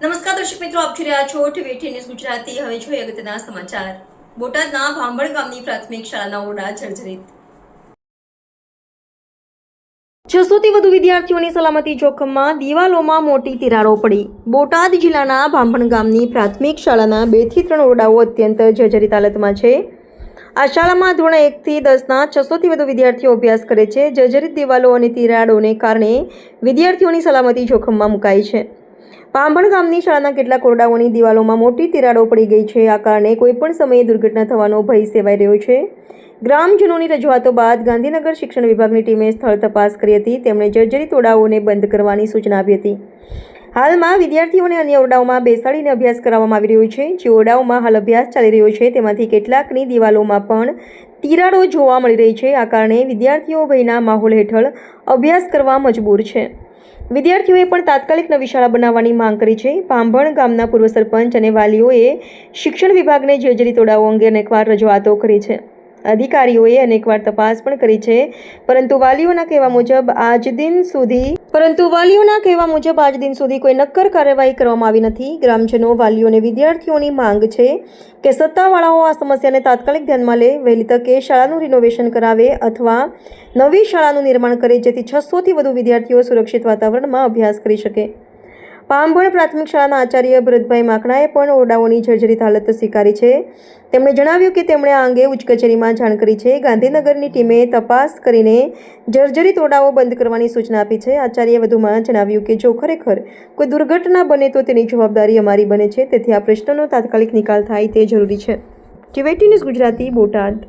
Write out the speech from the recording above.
નમસ્કાર દર્શક મિત્રો, આપ જોઈ રહ્યા છો ટીવી ન્યૂઝ ગુજરાતી. હવે જોઈએ અગત્યના સમાચાર. બોટાદના ભાંભણ ગામની પ્રાથમિક શાળાના ઓરડા જર્જરિત. છસોથી વધુ વિદ્યાર્થીઓની સલામતી જોખમમાં દિવાલોમાં મોટી તિરાડો પડી. બોટાદ જિલ્લાના ભાંભણ ગામની પ્રાથમિક શાળાના બેથી ત્રણ ઓરડાઓ અત્યંત જર્જરિત હાલતમાં છે. આ શાળામાં ધોરણ એકથી દસના છસોથી વધુ વિદ્યાર્થીઓ અભ્યાસ કરે છે. જર્જરિત દિવાલો અને તિરાડોને કારણે વિદ્યાર્થીઓની સલામતી જોખમમાં મુકાઈ છે. પાંભણ ગામની શાળાના કેટલાક ઓરડાઓની દિવાલોમાં મોટી તિરાડો પડી ગઈ છે. આ કારણે કોઈપણ સમયે દુર્ઘટના થવાનો ભય સેવાઈ રહ્યો છે. ગ્રામજનોની રજૂઆતો બાદ ગાંધીનગર શિક્ષણ વિભાગની ટીમે સ્થળ તપાસ કરી હતી. તેમણે જર્જરિત ઓરડાઓને બંધ કરવાની સૂચના આપી હતી. હાલમાં વિદ્યાર્થીઓને અન્ય ઓરડાઓમાં બેસાડીને અભ્યાસ કરાવવામાં આવી રહ્યો છે. જે ઓરડાઓમાં હાલ અભ્યાસ ચાલી રહ્યો છે, તેમાંથી કેટલાકની દિવાલોમાં પણ તિરાડો જોવા મળી રહી છે. આ કારણે વિદ્યાર્થીઓ ભયના માહોલ હેઠળ અભ્યાસ કરવા મજબૂર છે. વિદ્યાર્થીઓએ પણ તાત્કાલિક નવી શાળા બનાવવાની માંગ કરી છે. પાંભણ ગામના પૂર્વ સરપંચ અને વાલીઓએ શિક્ષણ વિભાગને જેજરી તોડાવો અંગે અનેકવાર રજૂઆતો કરી છે. અધિકારીઓએ અનેકવાર તપાસ પણ કરી છે. પરંતુ વાલીઓના કહેવા મુજબ, આજ દિન સુધી પરંતુ વાલીઓના કહેવા મુજબ આજ દિન સુધી કોઈ નક્કર કાર્યવાહી કરવામાં આવી નથી. ગ્રામજનો, વાલીઓ અને વિદ્યાર્થીઓની માંગ છે કે સત્તાવાળાઓ આ સમસ્યાને તાત્કાલિક ધ્યાનમાં લે, વહેલી તકે શાળાનું રિનોવેશન કરાવે અથવા નવી શાળાનું નિર્માણ કરે, જેથી છસોથી વધુ વિદ્યાર્થીઓ સુરક્ષિત વાતાવરણમાં અભ્યાસ કરી શકે. પામભણ પ્રાથમિક શાળાના આચાર્ય ભરતભાઈ માકણાએ પણ ઓરડાઓની જર્જરિત હાલત સ્વીકારી છે. તેમણે જણાવ્યું કે તેમણે આ અંગે ઉચ્ચ કચેરીમાં જાણ કરી છે. ગાંધીનગરની ટીમે તપાસ કરીને જર્જરિત ઓરડાઓ બંધ કરવાની સૂચના આપી છે. આચાર્યએ વધુમાં જણાવ્યું કે જો ખરેખર કોઈ દુર્ઘટના બને તો તેની જવાબદારી અમારી બને છે. તેથી આ પ્રશ્નનો તાત્કાલિક નિકાલ થાય તે જરૂરી છે. ટીવેટી ન્યૂઝ ગુજરાતી બોટાદ.